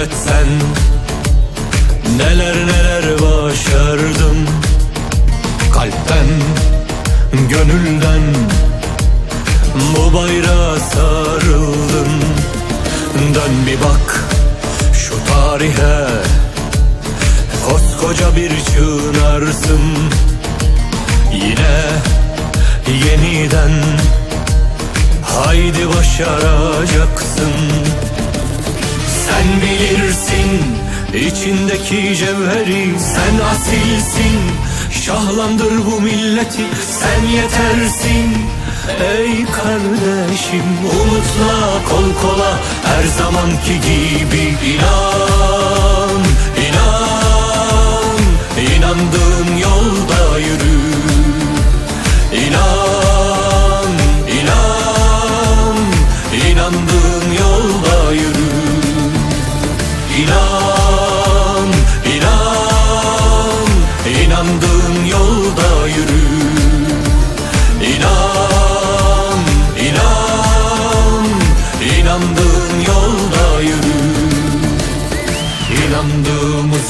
etsen Neler neler başardım. Kalpten, gönülden Bu bayrağa sarıldım. Dön bir bak şu tarihe Koskoca bir çınarsın Yine yeniden Haydi başaracaksın Sen bilirsin içindeki cevheri Sen asilsin. Şahlandır bu milleti Sen yetersin. Ey kardeşim Umutla kol kola Her zamanki gibi inan inan. İnandığın yolda yürü İnan, inan, inandığın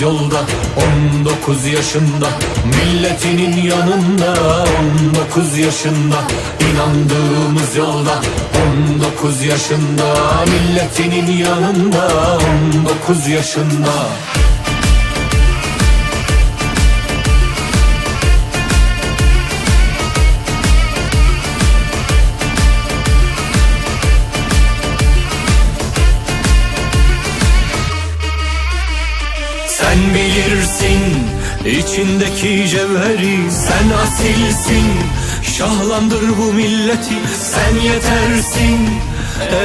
İnandığımız yolda 19 yaşında. Milletinin yanında 19 yaşında. İnandığımız yolda 19 yaşında. Milletinin yanında 19 yaşında Sen bilirsin içindeki cevheri Sen asilsin. Şahlandır bu milleti Sen yetersin.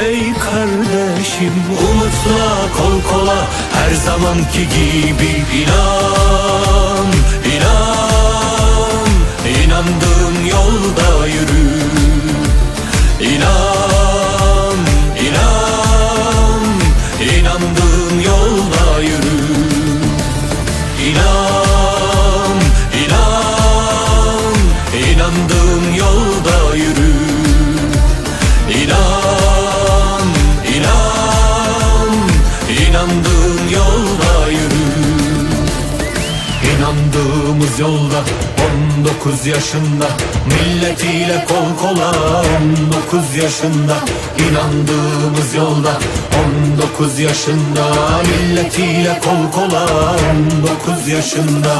Ey kardeşim Umutla kol kola Her zamanki gibi inan inan. İnandığın yolda yürü İnan İnandığımız yolda 19 yaşında Milletiyle kol kola 19 yaşında. İnandığımız yolda 19 yaşında Milletiyle kol kola 19 yaşında